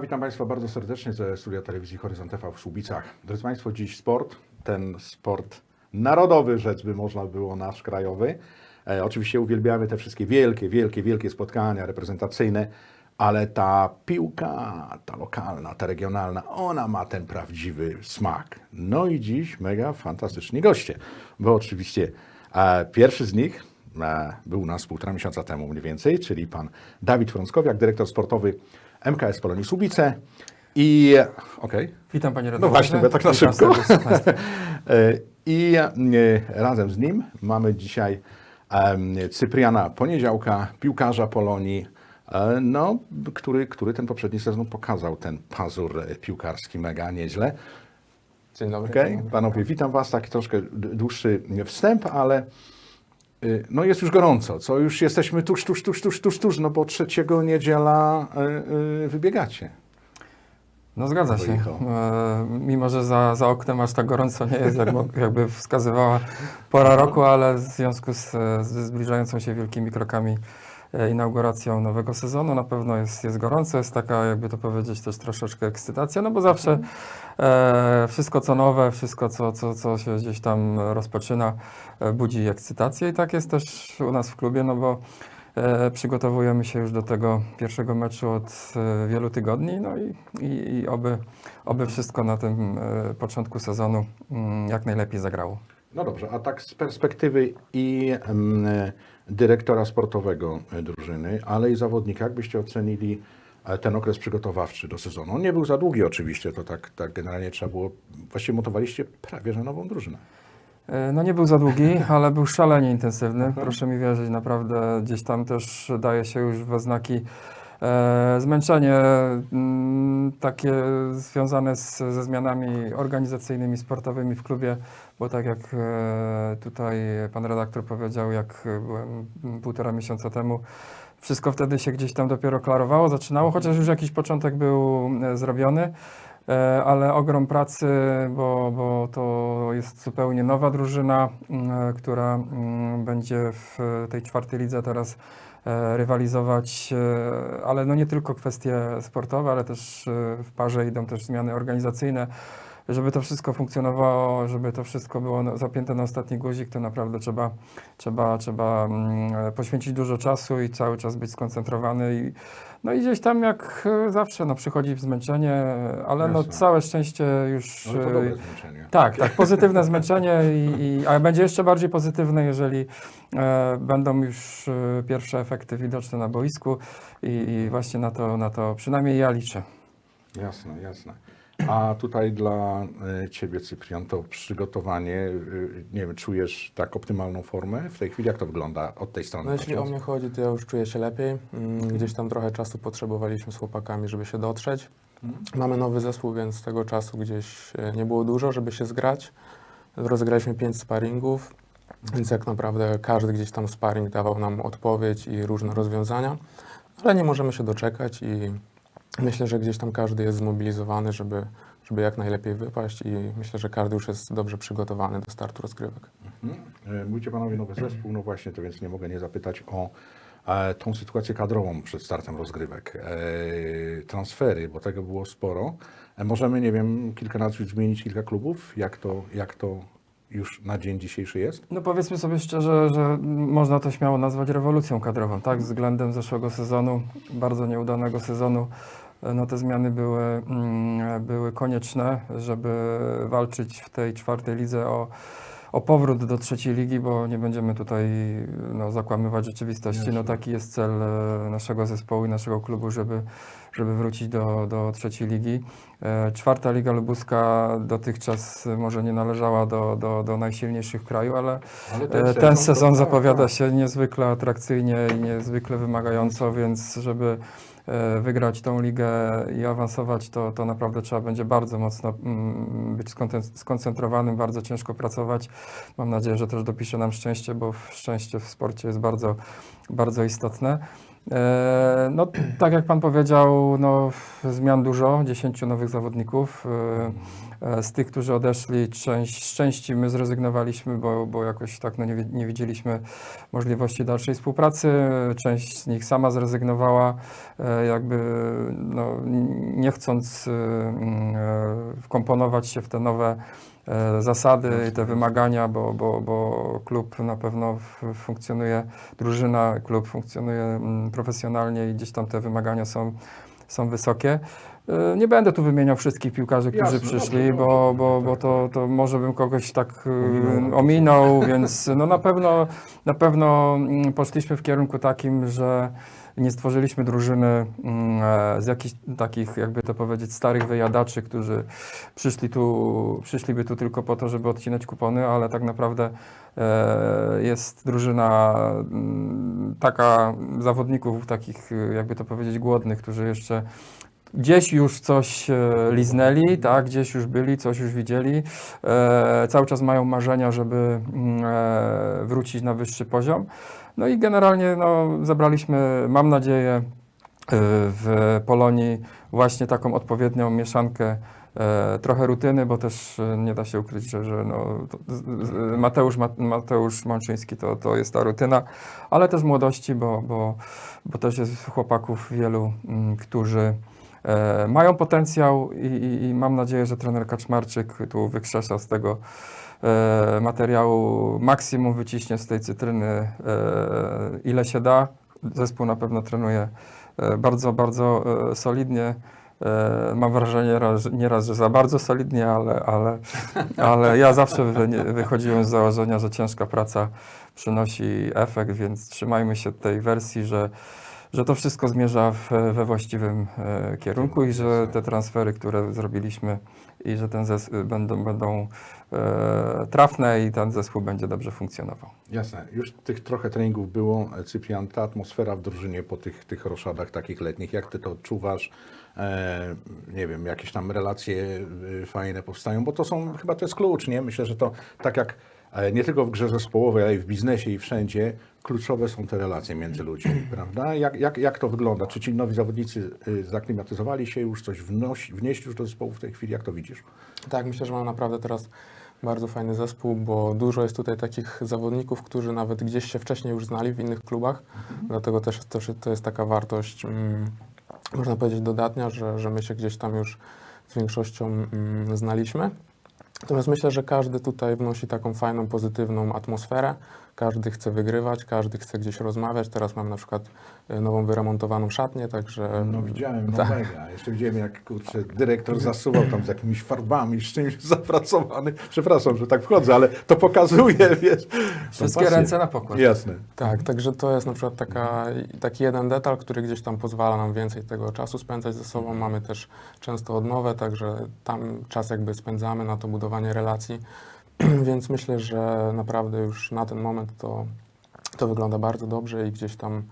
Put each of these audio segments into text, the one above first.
Witam Państwa bardzo serdecznie ze studia telewizji Horyzont TV w Słubicach. Drodzy Państwo, dziś sport, ten sport narodowy, rzecz by można było nasz krajowy. E, oczywiście uwielbiamy te wszystkie wielkie, wielkie, wielkie spotkania reprezentacyjne, ale ta piłka, ta lokalna, ta regionalna, ona ma ten prawdziwy smak. No i dziś mega fantastyczni goście, bo oczywiście e, pierwszy z nich e, był u nas półtora miesiąca temu mniej więcej, czyli pan Dawid Frąckowiak, dyrektor sportowy MKS Polonii Słubice. I okej, Witam panie no redaktorze. właśnie, bo tak na Witam szybko. E, I e, razem z nim mamy dzisiaj Cypriana Poniedziałka, piłkarza Polonii, e, no, który, który ten poprzedni sezon pokazał ten pazur piłkarski mega nieźle. Dzień dobry. Okej, panowie, witam was. Taki troszkę dłuższy wstęp, ale no jest już gorąco. Co już jesteśmy tuż, tuż, tuż, tuż, tuż, tuż, no bo trzeciego niedziela y, y, wybiegacie. No zgadza się. E, mimo, że za, za oknem aż tak gorąco nie jest, jakby wskazywała pora roku, ale w związku z, ze zbliżającą się wielkimi krokami inauguracją nowego sezonu. Na pewno jest, jest gorąco, jest taka, jakby to powiedzieć, też troszeczkę ekscytacja, no bo zawsze e, wszystko co nowe, wszystko co, co, co się gdzieś tam rozpoczyna e, budzi ekscytację. I tak jest też u nas w klubie, no bo E, Przygotowujemy się już do tego pierwszego meczu od e, wielu tygodni, no i, i, i oby, oby wszystko na tym e, początku sezonu mm, jak najlepiej zagrało. No dobrze, a tak z perspektywy i em, dyrektora sportowego e, drużyny, ale i zawodnika, jak byście ocenili e, ten okres przygotowawczy do sezonu? On nie był za długi oczywiście, to tak, tak generalnie trzeba było, właściwie montowaliście prawie że nową drużynę. E, No nie był za długi, ale był szalenie intensywny. Proszę mi wierzyć, naprawdę gdzieś tam też daje się już we znaki zmęczenie mm, takie związane z, ze zmianami organizacyjnymi, sportowymi w klubie, bo tak jak e, tutaj pan redaktor powiedział, jak byłem półtora miesiąca temu, wszystko wtedy się gdzieś tam dopiero klarowało, zaczynało, chociaż już jakiś początek był e, zrobiony. E, ale ogrom pracy, bo, bo to jest zupełnie nowa drużyna, mm, która mm, będzie w tej czwartej lidze teraz e, rywalizować, e, ale no nie tylko kwestie sportowe, ale też e, w parze idą też zmiany organizacyjne. Żeby to wszystko funkcjonowało, żeby to wszystko było zapięte na ostatni guzik, to naprawdę trzeba, trzeba, trzeba mm, poświęcić dużo czasu i cały czas być skoncentrowany. I, no i gdzieś tam jak e, zawsze no, przychodzi zmęczenie, ale no, całe szczęście już... Ale to e, zmęczenie. tak, tak, pozytywne zmęczenie, i, i, a będzie jeszcze bardziej pozytywne, jeżeli e, będą już e, pierwsze efekty widoczne na boisku i, i właśnie na to, na to przynajmniej ja liczę. Jasne, jasne. A tutaj dla e, Ciebie, Cyprian, to przygotowanie, y, nie wiem, czujesz tak optymalną formę w tej chwili? Jak to wygląda od tej strony? No jeśli o mnie chodzi, to ja już czuję się lepiej. Mm, Gdzieś tam trochę czasu potrzebowaliśmy z chłopakami, żeby się dotrzeć. Mamy nowy zespół, więc tego czasu gdzieś e, nie było dużo, żeby się zgrać. Rozegraliśmy pięć sparingów, więc jak naprawdę każdy gdzieś tam sparring dawał nam odpowiedź i różne rozwiązania, ale nie możemy się doczekać i myślę, że gdzieś tam każdy jest zmobilizowany, żeby, żeby jak najlepiej wypaść i myślę, że każdy już jest dobrze przygotowany do startu rozgrywek. Mhm. E, Mówicie Panowie nowy zespół, no właśnie, to więc nie mogę nie zapytać o e, tą sytuację kadrową przed startem rozgrywek. E, transfery, bo tego było sporo. Możemy, nie wiem, kilka nazwisk zmienić, kilka klubów? Jak to, jak to już na dzień dzisiejszy jest? No powiedzmy sobie szczerze, że można to śmiało nazwać rewolucją kadrową, tak? Względem zeszłego sezonu, bardzo nieudanego sezonu, no te zmiany były, mm, były konieczne, żeby walczyć w tej czwartej lidze o, o powrót do trzeciej ligi, bo nie będziemy tutaj no, zakłamywać rzeczywistości. No taki jest cel e, naszego zespołu i naszego klubu, żeby, żeby wrócić do, do trzeciej ligi. E, Czwarta Liga Lubuska dotychczas może nie należała do, do, do najsilniejszych kraju, ale Ale e, ten sezon zapowiada tak, się niezwykle atrakcyjnie i niezwykle wymagająco, więc żeby e, wygrać tą ligę i awansować, to, to naprawdę trzeba będzie bardzo mocno mm, być skoncentrowanym, bardzo ciężko pracować. Mam nadzieję, że też dopisze nam szczęście, bo szczęście w sporcie jest bardzo, bardzo istotne. E, No, tak jak Pan powiedział, no, zmian dużo, 10 nowych zawodników. E, e, Z tych, którzy odeszli, część, z części my zrezygnowaliśmy, bo, bo jakoś tak no, nie, nie widzieliśmy możliwości dalszej współpracy. Część z nich sama zrezygnowała, jakby no, nie chcąc mm, e, wkomponować się w te nowe zasady i te wymagania, bo, bo, bo klub na pewno funkcjonuje, drużyna, klub funkcjonuje mm, profesjonalnie i gdzieś tam te wymagania są, są wysokie. E, Nie będę tu wymieniał wszystkich piłkarzy, którzy Jasne, przyszli, dobrze, bo, bo, bo to, to może bym kogoś tak e, Ominął. ominął, więc no na pewno, na pewno mm, poszliśmy w kierunku takim, że nie stworzyliśmy drużyny mm, e, z jakichś takich, jakby to powiedzieć, starych wyjadaczy, którzy przyszli tu, przyszliby tu tylko po to, żeby odcinać kupony, ale tak naprawdę jest drużyna mm, taka zawodników, takich, jakby to powiedzieć, głodnych, którzy jeszcze gdzieś już coś e, liznęli, tak, gdzieś już byli, coś już widzieli. E, cały czas mają marzenia, żeby mm, e, wrócić na wyższy poziom. No i generalnie no, zebraliśmy, mam nadzieję, e, w Polonii właśnie taką odpowiednią mieszankę e, trochę rutyny, bo też e, nie da się ukryć, że, że no, to, Mateusz, Ma, Mateusz Mączyński to, to jest ta rutyna, ale też młodości, bo, bo, bo też jest chłopaków wielu, mm, którzy e, mają potencjał i, i, i mam nadzieję, że trener Kaczmarczyk tu wykrzesza z tego e, materiału maksimum wyciśnie z tej cytryny e, ile się da. Zespół na pewno trenuje e, bardzo, bardzo e, solidnie. E, Mam wrażenie raz, nieraz, że za bardzo solidnie, ale, ale, ale ja zawsze wychodziłem z założenia, że ciężka praca przynosi efekt, więc trzymajmy się tej wersji, że, że to wszystko zmierza w, we właściwym e, kierunku i że te transfery, które zrobiliśmy i że ten będą, będą e, trafne i ten zespół będzie dobrze funkcjonował. Jasne. Już tych trochę treningów było. Cyprian, ta atmosfera w drużynie po tych, tych roszadach takich letnich, jak ty to odczuwasz? E, nie wiem, jakieś tam relacje e, fajne powstają, bo to są, chyba to jest klucz, nie? Myślę, że to tak jak e, nie tylko w grze zespołowej, ale i w biznesie i wszędzie, kluczowe są te relacje między ludźmi, prawda? Jak, jak, jak to wygląda? Czy ci nowi zawodnicy y, zaklimatyzowali się już, coś wnosi, wnieśli już do zespołu w tej chwili? Jak to widzisz? Tak, myślę, że mam naprawdę teraz bardzo fajny zespół, bo dużo jest tutaj takich zawodników, którzy nawet gdzieś się wcześniej już znali w innych klubach, dlatego też, też to jest taka wartość, mm, można powiedzieć, dodatnia, że, że my się gdzieś tam już z większością mm, znaliśmy. Natomiast myślę, że każdy tutaj wnosi taką fajną, pozytywną atmosferę. Każdy chce wygrywać, każdy chce gdzieś rozmawiać. Teraz mam na przykład e, nową wyremontowaną szatnię, także No widziałem, no tak. mega. Jeszcze widziałem, jak kurczę, dyrektor zasuwał tam z jakimiś farbami, z czymś zapracowany. Przepraszam, że tak wchodzę, ale to pokazuje, wiesz. Wszystkie pasję. ręce na pokład. Jasne. Tak, także to jest na przykład taka, taki jeden detal, który gdzieś tam pozwala nam więcej tego czasu spędzać ze sobą. Mamy też często odnowę, także tam czas jakby spędzamy na to budowanie relacji, więc myślę, że naprawdę już na ten moment to, to wygląda bardzo dobrze i gdzieś tam,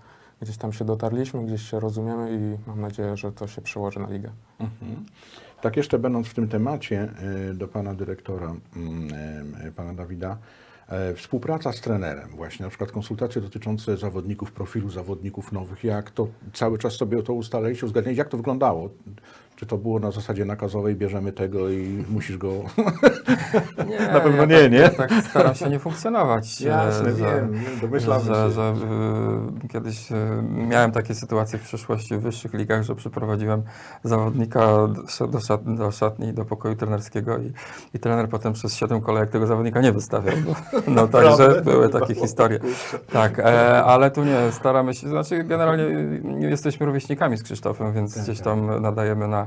gdzieś tam się dotarliśmy, gdzieś się rozumiemy i mam nadzieję, że to się przełoży na ligę. Mhm. Tak jeszcze będąc w tym temacie, y, do pana dyrektora, mm, y, pana Dawida, e, współpraca z trenerem, właśnie na przykład konsultacje dotyczące zawodników, profilu zawodników nowych, jak to cały czas sobie to ustaliliście, uzgadnialiście, jak to wyglądało? Czy to było na zasadzie nakazowej, bierzemy tego i musisz go... Nie, Na pewno ja nie, tak, nie? Ja tak staram się nie funkcjonować. Jasne, że- wiem, domyślamy że, się. że y, kiedyś y, miałem takie sytuacje w przeszłości w wyższych ligach, że przyprowadziłem zawodnika do, szat, do szatni, do pokoju trenerskiego i, i trener potem przez siedem kolejek tego zawodnika nie wystawiał. No, także były takie historie. Tak, e, ale tu nie, staramy się, znaczy generalnie jesteśmy rówieśnikami z Krzysztofem, więc Tak, gdzieś tak. tam nadajemy na,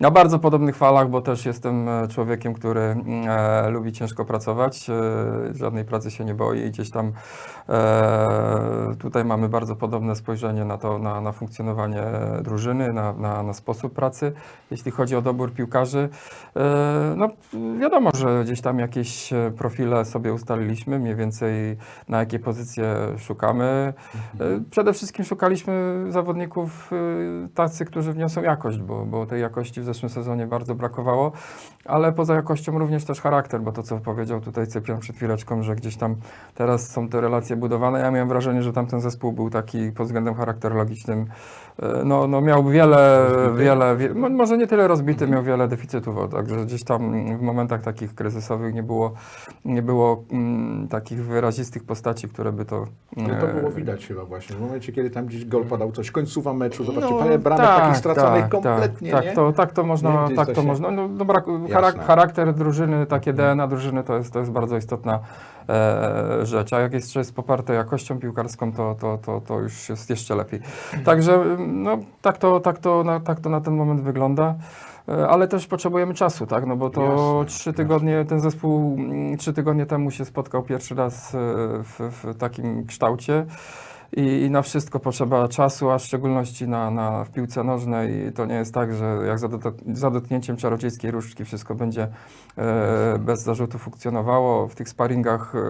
na bardzo podobnych falach, bo też jestem e, człowiekiem, który mm, e, lubi ciężko pracować, e, żadnej pracy się nie boi i gdzieś tam e, tutaj mamy bardzo podobne spojrzenie na to, na, na funkcjonowanie drużyny, na, na, na sposób pracy. Jeśli chodzi o dobór piłkarzy, e, no wiadomo, że gdzieś tam jakieś e, profile sobie ustaliliśmy, mniej więcej na jakie pozycje szukamy. E, Przede wszystkim szukaliśmy zawodników e, tacy, którzy wniosą jakość, bo, bo tej jakości w zeszłym sezonie bardzo brakowało, ale poza jakością również też charakter, bo to co powiedział tutaj Cyprian przed chwileczką, że gdzieś tam teraz są te relacje budowane. Ja miałem wrażenie, że tamten zespół był taki pod względem charakterologicznym, no, no miał wiele, wiele, wie, mo- może nie tyle rozbity, miał wiele deficytów, także gdzieś tam w momentach takich kryzysowych nie było, nie było mm, takich wyrazistych postaci, które by to... No to e, było widać chyba właśnie. W momencie, kiedy tam gdzieś gol padał, coś końcowa meczu, zobaczcie, no, parę bramek takich straconych kompletnie, tak, nie? Tak, to, tak to można, tak to się- można. No, no, Jasne. charak, charakter drużyny, takie DNA drużyny to jest, to jest bardzo istotna e, rzecz. A jak jeszcze jest poparte jakością piłkarską, to, to, to, to już jest jeszcze lepiej. Także no, tak, to, tak, to, na, tak to na ten moment wygląda. E, Ale też potrzebujemy czasu, tak? No bo to Jasne, trzy jasne. tygodnie, ten zespół mm, trzy tygodnie temu się spotkał pierwszy raz e, w, w takim kształcie. I, I na wszystko potrzeba czasu, a w szczególności na, na, w piłce nożnej. To nie jest tak, że jak za, dot, za dotknięciem czarodziejskiej różdżki wszystko będzie e, bez zarzutu funkcjonowało. W tych sparingach, e,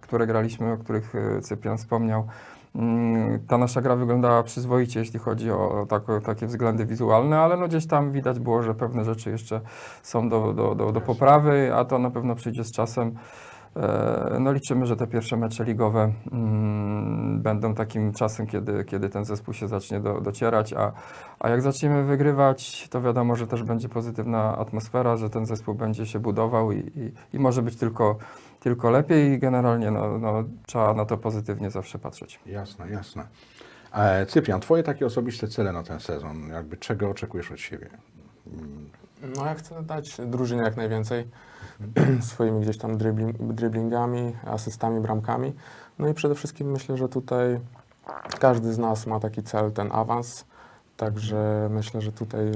które graliśmy, o których e, Cyprian wspomniał, mm, ta nasza gra wyglądała przyzwoicie, jeśli chodzi o, tak, takie względy wizualne, ale no gdzieś tam widać było, że pewne rzeczy jeszcze są do, do, do, do poprawy, a to na pewno przyjdzie z czasem. E, No liczymy, że te pierwsze mecze ligowe mm, będą takim czasem, kiedy, kiedy ten zespół się zacznie do, docierać, a, a jak zaczniemy wygrywać, to wiadomo, że też będzie pozytywna atmosfera, że ten zespół będzie się budował i, i, i może być tylko, tylko lepiej i generalnie no, no, trzeba na to pozytywnie zawsze patrzeć. Jasne, jasne. E, Cyprian, twoje takie osobiste cele na ten sezon, jakby czego oczekujesz od siebie? No ja chcę dać drużynie jak najwięcej swoimi gdzieś tam dribling, driblingami, asystami, bramkami. No i przede wszystkim myślę, że tutaj każdy z nas ma taki cel, ten awans. Także myślę, że tutaj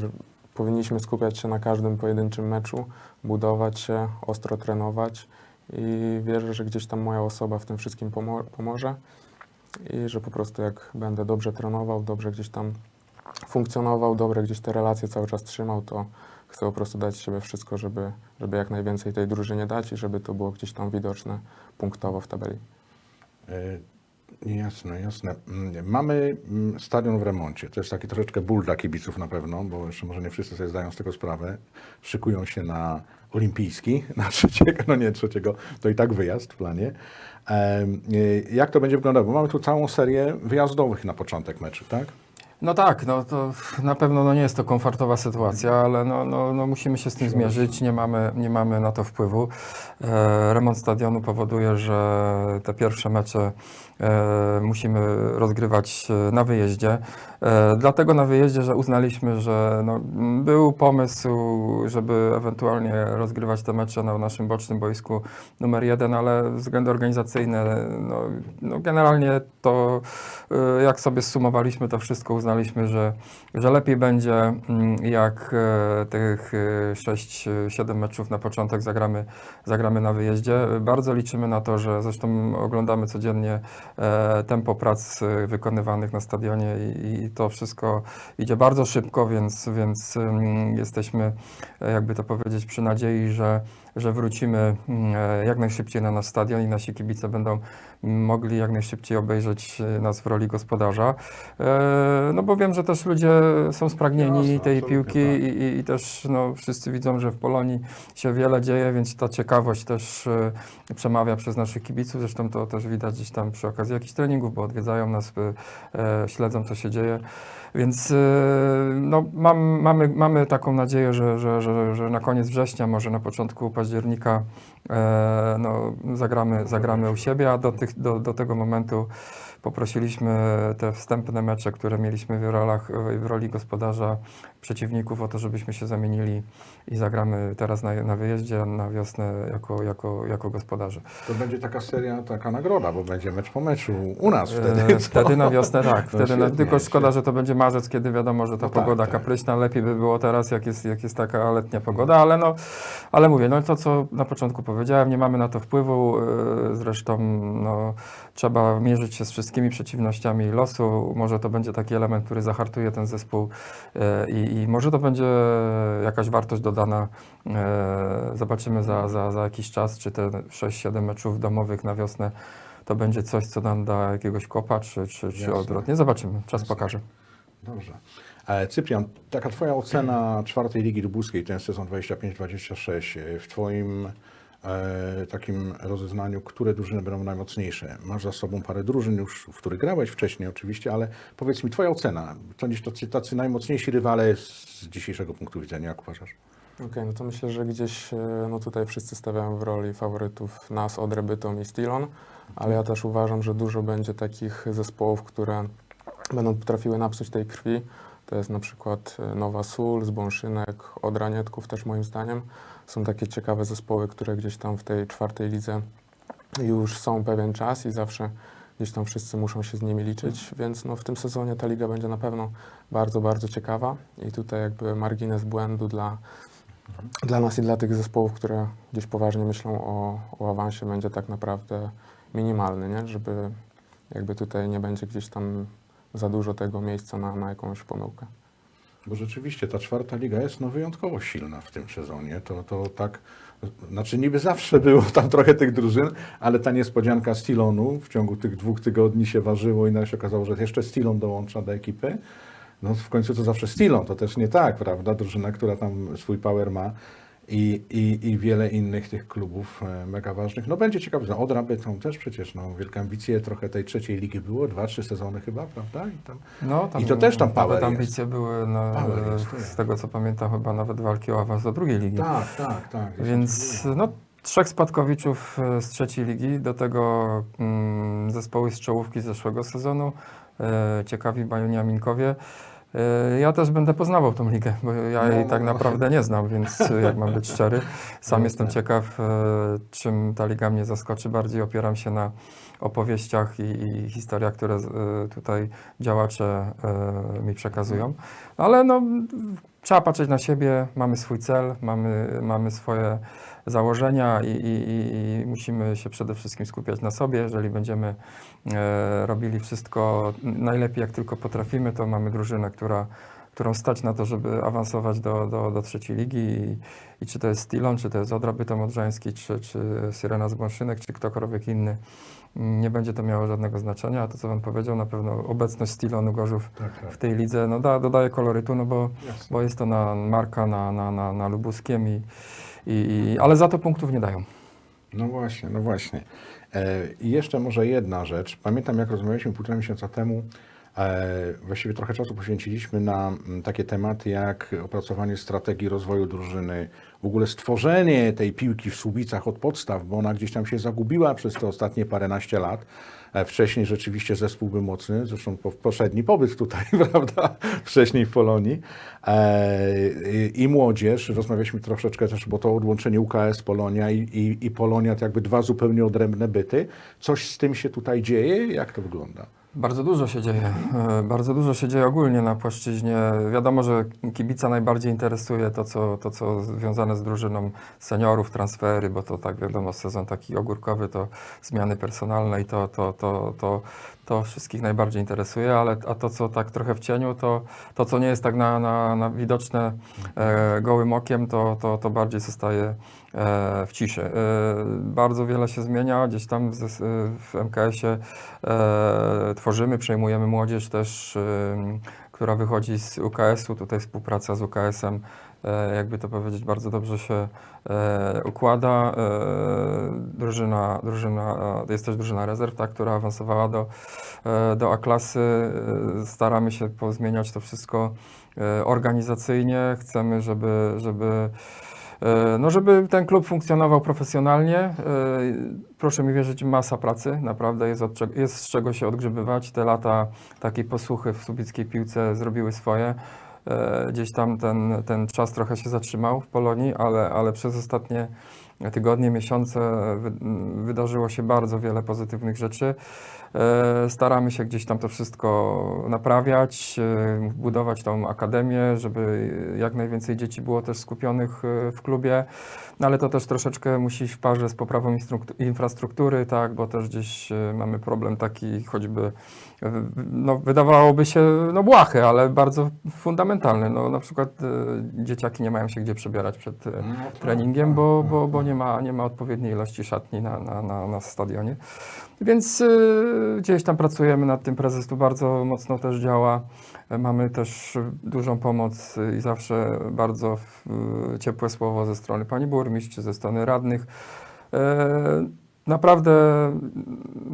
powinniśmy skupiać się na każdym pojedynczym meczu, budować się, ostro trenować i wierzę, że gdzieś tam moja osoba w tym wszystkim pomo- pomoże i że po prostu jak będę dobrze trenował, dobrze gdzieś tam funkcjonował, dobre gdzieś te relacje cały czas trzymał, to chcę po prostu dać siebie wszystko, żeby, żeby jak najwięcej tej drużynie dać i żeby to było gdzieś tam widoczne punktowo w tabeli. E, Jasne, jasne. Mm, Mamy mm, stadion w remoncie. To jest taki troszeczkę ból dla kibiców na pewno, bo jeszcze może nie wszyscy sobie zdają z tego sprawę. Szykują się na olimpijski, na trzeciego, no nie trzeciego, to i tak wyjazd w planie. E, Jak to będzie wyglądało? Bo mamy tu całą serię wyjazdowych na początek meczy, tak? No tak, no to na pewno no nie jest to komfortowa sytuacja, ale no, no, no musimy się z tym zmierzyć, nie mamy, nie mamy na to wpływu. E, remont stadionu powoduje, że te pierwsze mecze musimy rozgrywać e, na wyjeździe. E, dlatego na wyjeździe, że uznaliśmy, że no, był pomysł, żeby ewentualnie rozgrywać te mecze na naszym bocznym boisku numer jeden, ale względy organizacyjne, no, no generalnie to e, jak sobie zsumowaliśmy to wszystko, uznaliśmy, że, że lepiej będzie, mm, jak e, tych 6-7 meczów na początek zagramy, zagramy na wyjeździe. Bardzo liczymy na to, że zresztą oglądamy codziennie e, tempo prac e, wykonywanych na stadionie i, i to wszystko idzie bardzo szybko, więc, więc jesteśmy, e, jakby to powiedzieć, przy nadziei, że, że wrócimy mm, e, jak najszybciej na nasz stadion i nasi kibice będą mogli jak najszybciej obejrzeć e, nas w roli gospodarza. E, No bo wiem, że też ludzie są spragnieni Jasne, tej piłki tak. i, i, też no, wszyscy widzą, że w Polonii się wiele dzieje, więc ta ciekawość też przemawia przez naszych kibiców. Zresztą to też widać gdzieś tam przy okazji jakichś treningów, bo odwiedzają nas, śledzą co się dzieje. Więc e, no, mam, mamy, mamy taką nadzieję, że, że, że, że na koniec września, może na początku października e, no, zagramy, zagramy u siebie, a do, tych, do, do tego momentu poprosiliśmy te wstępne mecze, które mieliśmy w, rolach, w roli gospodarza przeciwników o to, żebyśmy się zamienili i zagramy teraz na, na wyjeździe, na wiosnę jako, jako, jako gospodarze. To będzie taka seria, taka nagroda, bo będzie mecz po meczu u nas E, wtedy. co? wtedy na wiosnę tak, No wtedy na, tylko szkoda, że to będzie marzec, kiedy wiadomo, że ta No tak, pogoda tak. kapryśna, lepiej by było teraz, jak jest, jak jest taka letnia pogoda, ale no, ale mówię, no to co na początku powiedziałem, nie mamy na to wpływu, e, zresztą no, trzeba mierzyć się z wszystkimi przeciwnościami losu, może to będzie taki element, który zahartuje ten zespół e, i, i może to będzie jakaś wartość dodana, e, zobaczymy za, za, za jakiś czas, czy te 6-7 meczów domowych na wiosnę to będzie coś, co nam da jakiegoś kopa, czy, czy, czy odwrotnie. Zobaczymy, czas Jasne. pokaże. Dobrze. E, Cyprian, taka Twoja ocena czwartej Ligi Lubuskiej, ten sezon 25-26, e, w Twoim takim rozeznaniu, które drużyny będą najmocniejsze? Masz za sobą parę drużyn już, w których grałeś wcześniej oczywiście, ale powiedz mi Twoja ocena. To niż tacy, tacy najmocniejsi rywale z dzisiejszego punktu widzenia, jak uważasz? Okej, no to myślę, że gdzieś e, no tutaj wszyscy stawiają w roli faworytów nas, Odrę i Stilon, ale ja też uważam, że dużo będzie takich zespołów, które będą potrafiły napsuć tej krwi. To jest na przykład e, Nowa Sól, Zbąszynek, Odra Nietków też moim zdaniem. Są takie ciekawe zespoły, które gdzieś tam w tej czwartej lidze już są pewien czas i zawsze gdzieś tam wszyscy muszą się z nimi liczyć, więc no w tym sezonie ta liga będzie na pewno bardzo, bardzo ciekawa i tutaj jakby margines błędu dla, dla nas i dla tych zespołów, które gdzieś poważnie myślą o, o awansie będzie tak naprawdę minimalny, nie? żeby jakby tutaj nie będzie gdzieś tam za dużo tego miejsca na, na jakąś pomyłkę. Bo rzeczywiście ta czwarta liga jest no, wyjątkowo silna w tym sezonie. To, to tak, znaczy niby zawsze było tam trochę tych drużyn, ale ta niespodzianka Stilonu w ciągu tych dwóch tygodni się ważyło i nagle się okazało, że jeszcze Stilon dołącza do ekipy. No w końcu to zawsze Stilon, to też nie tak, prawda? Drużyna, która tam swój power ma i, i, i wiele innych tych klubów e, mega ważnych. No będzie ciekawe, no Odra Bytom też przecież, no wielkie ambicje trochę tej trzeciej ligi było, dwa, trzy sezony chyba, prawda? I tam No, I to też tam power Nawet jest. ambicje były, Power jest, z jest. tego co pamiętam, chyba nawet walki o awans do drugiej ligi. Tak, tak, tak. Więc no, trzech spadkowiczów e, z trzeciej ligi, do tego mm, zespoły z czołówki z zeszłego sezonu, e, ciekawi Bajoniaminkowie. E, ja też będę poznawał tą ligę, bo ja No, jej tak no. naprawdę nie znam, więc e, jak mam być szczery, sam jestem ciekaw, e, czym ta liga mnie zaskoczy. Bardziej opieram się na opowieściach i, i historiach, które e, tutaj działacze e, mi przekazują. Ale no, trzeba patrzeć na siebie, mamy swój cel, mamy, mamy swoje założenia i, i, i, musimy się przede wszystkim skupiać na sobie. Jeżeli będziemy e, robili wszystko najlepiej, jak tylko potrafimy, to mamy drużynę, która, którą stać na to, żeby awansować do, do, do trzeciej ligi i, i czy to jest Stilon, czy to jest Odra Bytom Odrzański, czy, czy Syrena z Bąszynek, czy ktokolwiek inny. Nie będzie to miało żadnego znaczenia, a to, co Wam powiedział, na pewno obecność Stilonu Gorzów Tak, tak. w tej lidze no, da, dodaje kolorytu, no bo, Jasne. bo jest to na marka na, na, na, na Lubuskiem, i, i, i, ale za to punktów nie dają. No właśnie, no właśnie. E, I jeszcze może jedna rzecz. Pamiętam, jak rozmawialiśmy półtora miesiąca temu, e, właściwie trochę czasu poświęciliśmy na mm, takie tematy jak opracowanie strategii rozwoju drużyny, w ogóle stworzenie tej piłki w Słubicach od podstaw, bo ona gdzieś tam się zagubiła przez te ostatnie paręnaście lat. E, Wcześniej rzeczywiście zespół był mocny, zresztą po, poprzedni pobyt tutaj, prawda, wcześniej w Polonii. E, i, młodzież, rozmawialiśmy troszeczkę też, bo to odłączenie UKS Polonia i, i, i Polonia to jakby dwa zupełnie odrębne byty. Coś z tym się tutaj dzieje? Jak to wygląda? Bardzo dużo się dzieje. E, Bardzo dużo się dzieje ogólnie na płaszczyźnie. Wiadomo, że kibica najbardziej interesuje to, co, to, co związane z drużyną seniorów, transfery, bo to tak wiadomo, sezon taki ogórkowy to zmiany personalne i to, to, to, to, to wszystkich najbardziej interesuje, ale a to, co tak trochę w cieniu, to, to co nie jest tak na, na, na widoczne e, gołym okiem, to, to, to bardziej zostaje w ciszy. E, bardzo wiele się zmienia, gdzieś tam w MKS-ie e, tworzymy, przejmujemy młodzież też, e, która wychodzi z UKS-u, tutaj współpraca z UKS-em, e, jakby to powiedzieć, bardzo dobrze się e, układa. E, drużyna, drużyna, e, jest też drużyna rezerw, tak, która awansowała do, e, do A-klasy. E, staramy się pozmieniać to wszystko e, organizacyjnie. Chcemy, żeby, żeby E, No, żeby ten klub funkcjonował profesjonalnie, e, proszę mi wierzyć, masa pracy, naprawdę jest, od, jest z czego się odgrzebywać. Te lata takiej posłuchy w subickiej piłce zrobiły swoje. E, Gdzieś tam ten, ten czas trochę się zatrzymał w Polonii, ale, ale przez ostatnie tygodnie, miesiące wy, wydarzyło się bardzo wiele pozytywnych rzeczy. E, Staramy się gdzieś tam to wszystko naprawiać, e, budować tą akademię, żeby jak najwięcej dzieci było też skupionych e, w klubie, no ale to też troszeczkę musi iść w parze z poprawą infrastruktury, tak, bo też gdzieś e, mamy problem taki choćby, e, no wydawałoby się no błahy, ale bardzo fundamentalny, no na przykład e, dzieciaki nie mają się gdzie przebierać przed tak, treningiem, bo, bo, bo nie ma, nie ma odpowiedniej ilości szatni na, na, na, na stadionie. Więc y, gdzieś tam pracujemy nad tym. Prezes tu bardzo mocno też działa. Mamy też y, dużą pomoc y, i zawsze bardzo y, ciepłe słowo ze strony pani burmistrz, ze strony radnych. E, Naprawdę,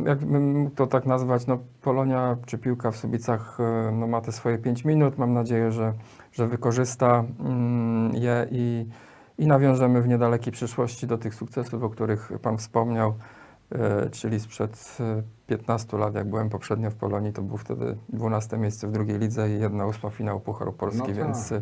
jakbym mógł to tak nazwać, no Polonia czy piłka w Subicach e, no, ma te swoje 5 minut. Mam nadzieję, że, że wykorzysta mm, je i, i nawiążemy w niedalekiej przyszłości do tych sukcesów, o których Pan wspomniał, czyli sprzed e, 15 lat, jak byłem poprzednio w Polonii, to był wtedy 12 miejsce w drugiej lidze i jedna ósma finał Pucharu Polski, No tak. więc, e,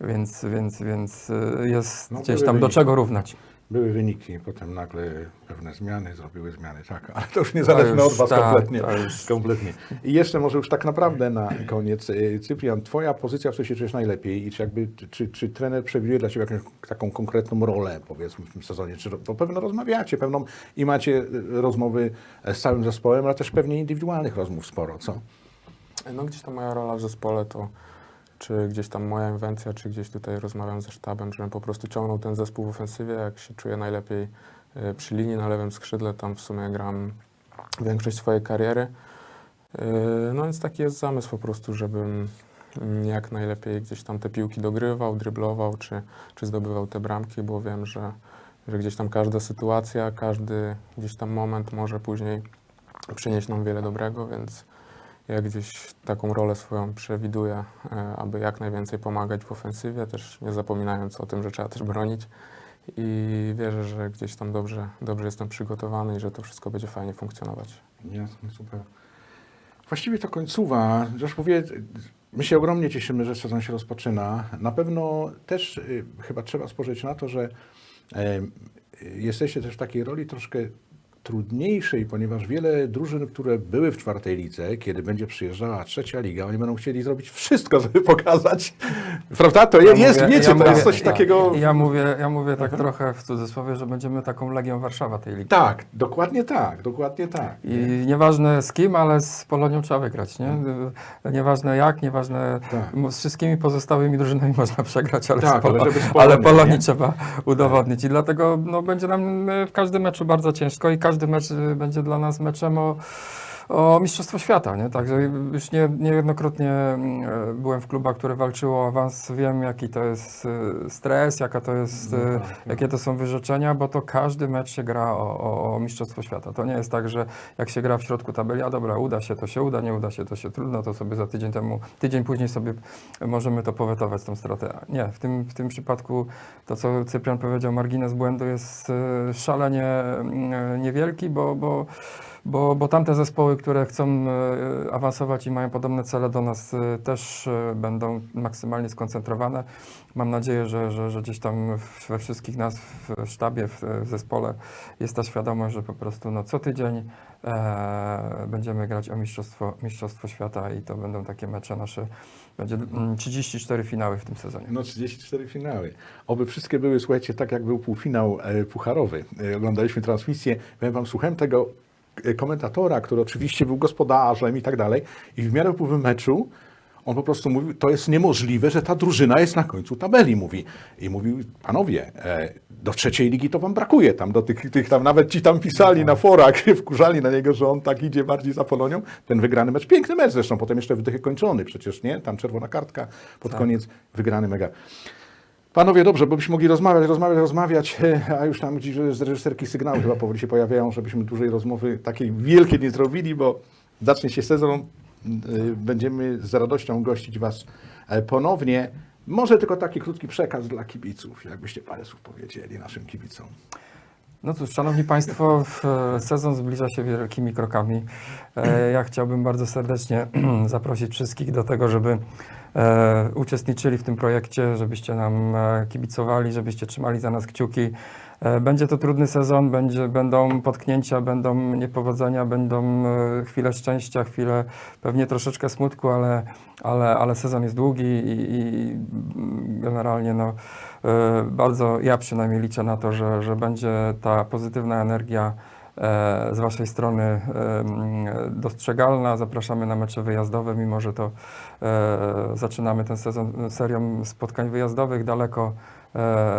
więc, więc, więc e, jest No, gdzieś tam do czego równać. Były wyniki, potem nagle pewne zmiany zrobiły zmiany, tak, ale to już niezależne od Was tak, kompletnie. kompletnie. I jeszcze może już tak naprawdę na koniec, y, Cyprian, Twoja pozycja w co się czujesz najlepiej i czy, jakby, czy, czy trener przewiduje dla Ciebie jakąś taką konkretną rolę, powiedzmy, w tym sezonie? Czy to pewno rozmawiacie, pewną i macie y, rozmowy z całym zespołem, ale też pewnie indywidualnych rozmów sporo, co? No gdzieś tam moja rola w zespole to czy gdzieś tam moja inwencja, czy gdzieś tutaj rozmawiam ze sztabem, żebym po prostu ciągnął ten zespół w ofensywie, jak się czuję najlepiej y, przy linii na lewym skrzydle, tam w sumie gram większość swojej kariery. Y, No więc taki jest zamysł po prostu, żebym mm, jak najlepiej gdzieś tam te piłki dogrywał, dryblował, czy, czy zdobywał te bramki, bo wiem, że, że gdzieś tam każda sytuacja, każdy gdzieś tam moment może później przynieść nam wiele dobrego, więc ja gdzieś taką rolę swoją przewiduję, e, aby jak najwięcej pomagać w ofensywie, też nie zapominając o tym, że trzeba też bronić. I wierzę, że gdzieś tam dobrze, dobrze jestem przygotowany i że to wszystko będzie fajnie funkcjonować. Jasne, super. Właściwie to końcowa. Zresztą mówię, my się ogromnie cieszymy, że sezon się rozpoczyna. Na pewno też y, chyba trzeba spojrzeć na to, że e, jesteście też w takiej roli troszkę trudniejszej, ponieważ wiele drużyn, które były w czwartej lidze, kiedy będzie przyjeżdżała trzecia liga, oni będą chcieli zrobić wszystko, żeby pokazać. Prawda? To Ja jest, mówię- wiecie, ja to jest mówię- coś tak. takiego. Ja mówię, ja mówię tak trochę w cudzysłowie, że będziemy taką Legią Warszawa tej ligi. Tak, dokładnie tak, dokładnie tak. I nieważne z kim, ale z Polonią trzeba wygrać, nie? Nieważne jak, nieważne Tak. z wszystkimi pozostałymi drużynami można przegrać, ale, Tak, z Polo- ale z ale Polonii nie? trzeba udowodnić. I dlatego no, będzie nam e, w każdym meczu bardzo ciężko i każdy mecz e, będzie dla nas meczem o, o Mistrzostwo Świata. Nie? Także już nie, niejednokrotnie mm, e, byłem w klubach, które walczyły o awans. Wiem, jaki to jest e, stres, jaka to jest, No e, tak, tak. jakie to są wyrzeczenia, bo to każdy mecz się gra o, o, o Mistrzostwo Świata. To nie jest tak, że jak się gra w środku tabeli, a dobra, uda się, to się uda, nie uda się, to się trudno, to sobie za tydzień temu, tydzień później sobie możemy to powetować, tą stratę. Nie, w tym, w tym przypadku to, co Cyprian powiedział, margines błędu jest szalenie e, niewielki, bo, bo, bo, bo tamte zespoły, które chcą e, awansować i mają podobne cele do nas, e, też e, będą maksymalnie skoncentrowane. Mam nadzieję, że, że, że gdzieś tam we wszystkich nas w sztabie, w, zespole jest ta świadomość, że po prostu no, co tydzień e, będziemy grać o mistrzostwo, mistrzostwo Świata i to będą takie mecze nasze. Będzie mm, 34 finały w tym sezonie. No 34 finały. Oby wszystkie były, słuchajcie, tak jak był półfinał e, pucharowy. E, oglądaliśmy transmisję, powiem wam, słuchałem tego komentatora, który oczywiście był gospodarzem i tak dalej i w miarę upływu meczu on po prostu mówił, to jest niemożliwe, że ta drużyna jest na końcu tabeli, mówi. I mówił, panowie, e, do trzeciej ligi to wam brakuje tam, do tych, tych tam, nawet ci tam pisali na forach, wkurzali na niego, że on tak idzie bardziej za Polonią. Ten wygrany mecz, piękny mecz zresztą, potem jeszcze wydechy kończony przecież, nie? Tam czerwona kartka, pod Tak. koniec wygrany mega. Panowie, dobrze, bo byśmy mogli rozmawiać, rozmawiać, rozmawiać, a już tam gdzieś z reżyserki sygnały chyba powoli się pojawiają, żebyśmy dłużej rozmowy takiej wielkiej nie zrobili, bo zacznie się sezon, y, będziemy z radością gościć Was e, ponownie. Może tylko taki krótki przekaz dla kibiców, jakbyście parę słów powiedzieli naszym kibicom. No cóż, Szanowni Państwo, e, sezon zbliża się wielkimi krokami. E, Ja chciałbym bardzo serdecznie zaprosić wszystkich do tego, żeby e, uczestniczyli w tym projekcie, żebyście nam kibicowali, żebyście trzymali za nas kciuki. E, Będzie to trudny sezon, będzie, będą potknięcia, będą niepowodzenia, będą e, chwile szczęścia, chwile pewnie troszeczkę smutku, ale, ale, ale sezon jest długi i, i generalnie no, e, bardzo ja przynajmniej liczę na to, że, że będzie ta pozytywna energia z Waszej strony mm, dostrzegalna. Zapraszamy na mecze wyjazdowe, mimo że to zaczynamy ten sezon serią spotkań wyjazdowych. Daleko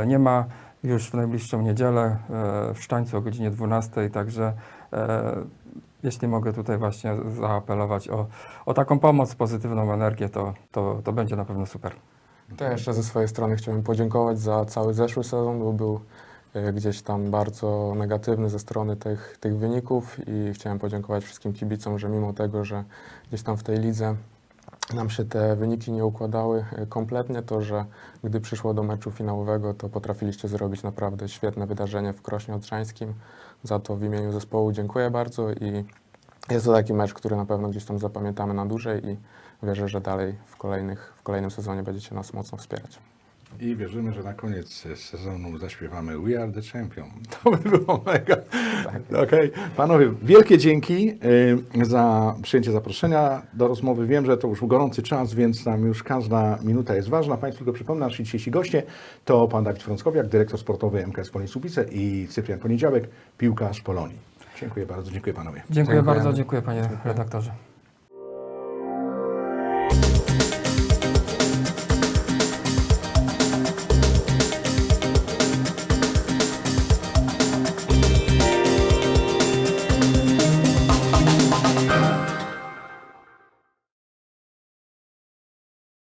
nie ma. Już w najbliższą niedzielę e, w Szczańcu o godzinie 12, także e, jeśli mogę tutaj właśnie zaapelować o, o taką pomoc, pozytywną energię, to, to, to będzie na pewno super. To jeszcze ze swojej strony chciałem podziękować za cały zeszły sezon, bo był e, gdzieś tam bardzo negatywny ze strony tych, tych wyników i chciałem podziękować wszystkim kibicom, że mimo tego, że gdzieś tam w tej lidze nam się te wyniki nie układały e, kompletnie, to że gdy przyszło do meczu finałowego, to potrafiliście zrobić naprawdę świetne wydarzenie w Krośnie Odrzańskim. Za to w imieniu zespołu dziękuję bardzo i jest to taki mecz, który na pewno gdzieś tam zapamiętamy na dłużej i wierzę, że dalej w, kolejnych, w kolejnym sezonie będziecie nas mocno wspierać. I wierzymy, że na koniec sezonu zaśpiewamy We are the champion. To by było mega. Okej. Panowie, wielkie dzięki y, za przyjęcie zaproszenia do rozmowy. Wiem, że to już gorący czas, więc nam już każda minuta jest ważna. Państwu tylko przypomnę, nasi dzisiejsi goście to pan Dawid Frąckowiak, dyrektor sportowy MKS Polonii Słupice i Cyprian Poniedziałek, piłkarz Polonii. Dziękuję bardzo, dziękuję panowie. Dziękuję Dziękujemy. bardzo, dziękuję panie redaktorze.